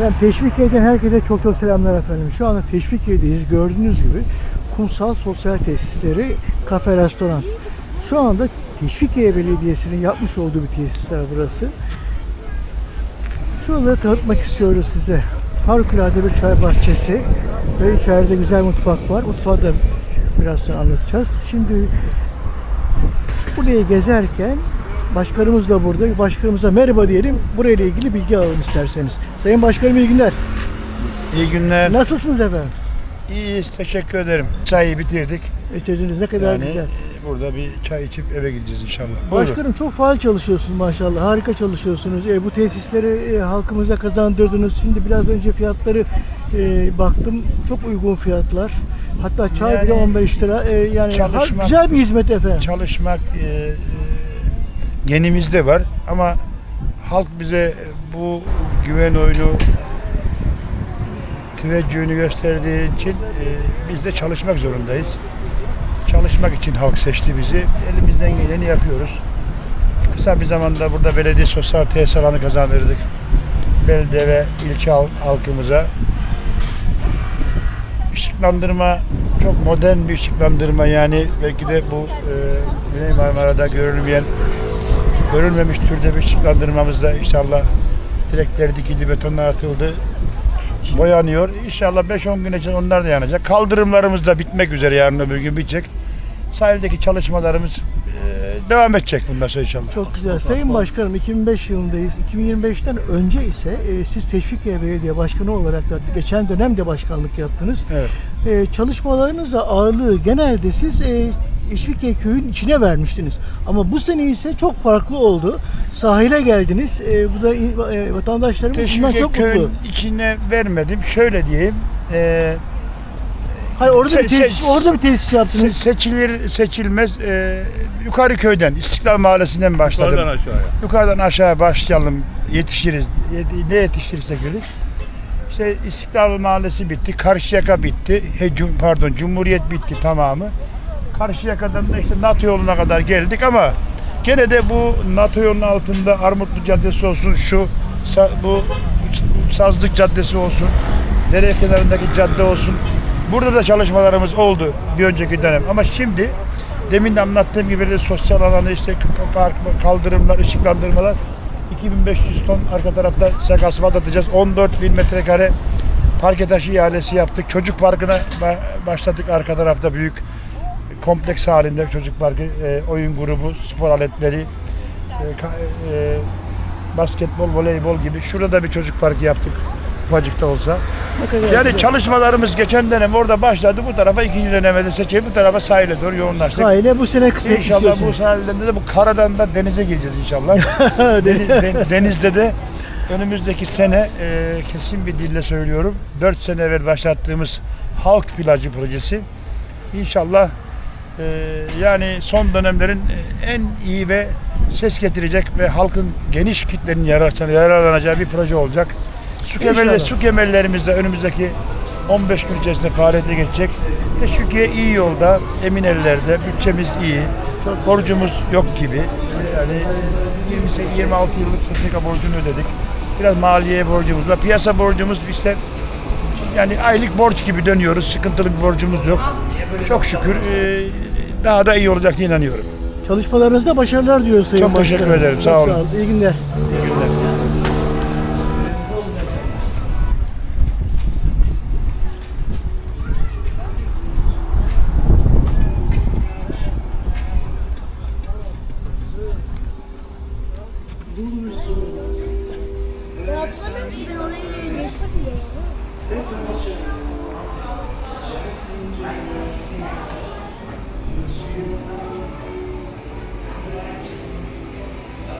Ben Teşvikiye'den herkese çok çok selamlar efendim. Şu anda Teşvikiye'deyiz. Gördüğünüz gibi kumsal sosyal tesisleri, kafe, restoran. Şu anda Teşvikiye Belediyesi'nin yapmış olduğu bir tesisler burası. Şuraları tanıtmak istiyoruz size. Harikulade bir çay bahçesi ve içeride güzel mutfak var. Mutfağı da biraz anlatacağız. Şimdi burayı gezerken başkanımız da burada. Başkanımıza merhaba diyelim. Burayla ilgili bilgi alalım isterseniz. Sayın Başkanım iyi günler. İyi günler. Nasılsınız efendim? İyiyiz. Teşekkür ederim. Çayı bitirdik. İstediğiniz ne kadar yani güzel. e, burada bir çay içip eve gideceğiz inşallah. Buyurun. Başkanım çok faal çalışıyorsunuz maşallah. Harika çalışıyorsunuz. E, bu tesisleri e, halkımıza kazandırdınız. Şimdi biraz önce fiyatları e, baktım. Çok uygun fiyatlar. Hatta çay bile Yani 15 lira. E, yani har- çalışmak- güzel bir hizmet efendim. Çalışmak e, genimizde var ama halk bize bu güven oyunu teveccühünü gösterdiği için e, biz de çalışmak zorundayız. Çalışmak için halk seçti bizi. Elimizden geleni yapıyoruz. Kısa bir zamanda burada belediye sosyal tesis alanı kazandırdık. Belediye ve ilçe hal- halkımıza. Işıklandırma çok modern bir ışıklandırma yani belki de bu e, Güney Marmara'da görülmeyen görülmemiş türde bir ışıklandırmamızda inşallah direkleri dikildi, betonlar atıldı. Boyanıyor. İnşallah 5-10 gün içinde onlar da yanacak. Kaldırımlarımız da bitmek üzere yarın öbür gün bitecek. Sahildeki çalışmalarımız devam edecek bundan sonra inşallah. Çok güzel. Sayın Başkanım 2005 yılındayız. 2025'ten önce ise e, siz Teşvikiye Belediye Başkanı olarak da geçen dönemde başkanlık yaptınız. Evet. E, çalışmalarınızda ağırlığı genelde siz e, Teşvikiye köyün içine vermiştiniz. Ama bu sene ise çok farklı oldu. Sahile geldiniz. E, bu da e, vatandaşlarımız bundan Teşvike çok köyün mutlu. içine vermedim. Şöyle diyeyim. E, Hayır orada bir Se- tesis, se- orada bir tesis se- yaptınız. seçilir seçilmez e, yukarı köyden İstiklal Mahallesi'nden başladım. Yukarıdan aşağıya. Yukarıdan aşağı başlayalım. Yetişiriz. Yet- Ne yetişirirsek dedik. İşte İstiklal Mahallesi bitti. Karşıyaka bitti. He, cum- pardon Cumhuriyet bitti tamamı. Karşıyaka'dan da işte NATO yoluna kadar geldik ama gene de bu NATO yolunun altında Armutlu Caddesi olsun şu sa- bu Sazlık Caddesi olsun dere kenarındaki cadde olsun burada da çalışmalarımız oldu bir önceki dönem ama şimdi demin de anlattığım gibi de sosyal alanı işte park, kaldırımlar, ışıklandırmalar 2500 ton arka tarafta sek asfalt atacağız. 14 bin metrekare parke taşı ihalesi yaptık. Çocuk parkına ba- başladık arka tarafta büyük kompleks halinde çocuk parkı, e, oyun grubu, spor aletleri, e, e, basketbol, voleybol gibi. Şurada da bir çocuk parkı yaptık ufacık da olsa. Yani çalışmalarımız geçen dönem orada başladı. Bu tarafa ikinci dönemde seçeyim. Bu tarafa sahile doğru yoğunlaştık. Sahile bu sene kısmet İnşallah bu sahilden de bu karadan da denize gireceğiz inşallah. Deniz, den- denizde de önümüzdeki sene e, kesin bir dille söylüyorum. 4 sene evvel başlattığımız halk plajı projesi inşallah e, yani son dönemlerin e, en iyi ve ses getirecek ve halkın geniş kitlenin yararlanacağı bir proje olacak. Su, kemerleri, İnşallah. su kemerlerimiz de önümüzdeki 15 gün içerisinde faaliyete geçecek. Teşvikiye iyi yolda, emin ellerde, bütçemiz iyi, borcumuz yok gibi. Yani 28 26 yıllık SSK borcunu ödedik. Biraz maliye borcumuz var. Piyasa borcumuz işte yani aylık borç gibi dönüyoruz. Sıkıntılı bir borcumuz yok. Çok şükür e, daha da iyi olacak inanıyorum. Çalışmalarınızda başarılar diliyoruz Sayın Çok teşekkür Başkanım. ederim, Çok sağ olun. İyi günler. İyi günler. bulursun. Öğrensen bir tatsın. Ne kalacak?